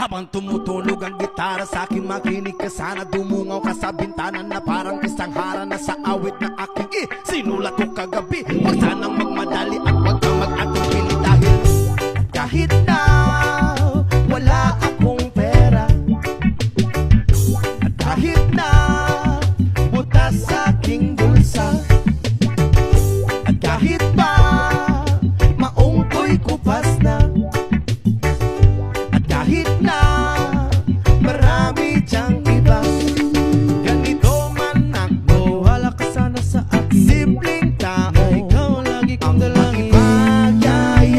Habang tumutunog ang gitara sa akin makinig ka sana. Dumungaw ka sa bintana na parang isang hara na sa awit na aking eh Sinulat ko kagabi. Huwag sanang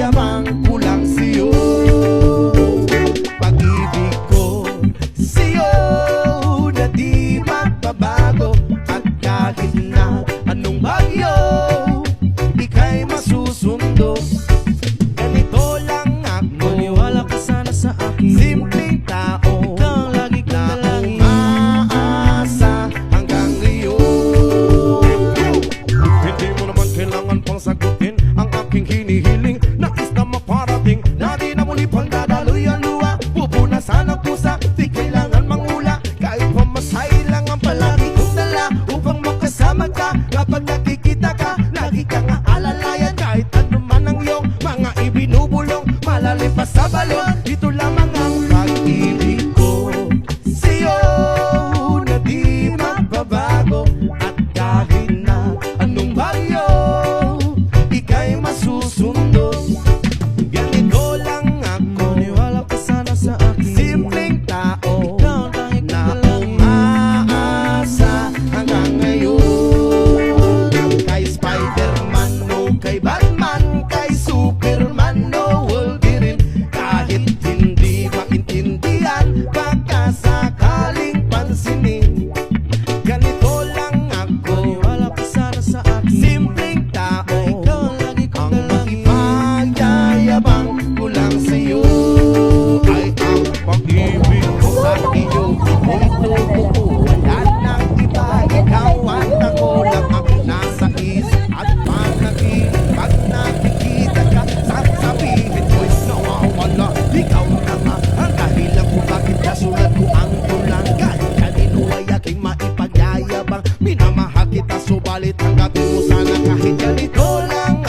man la le pasaba alone. sakaling pansinin. usan la cajita de cola,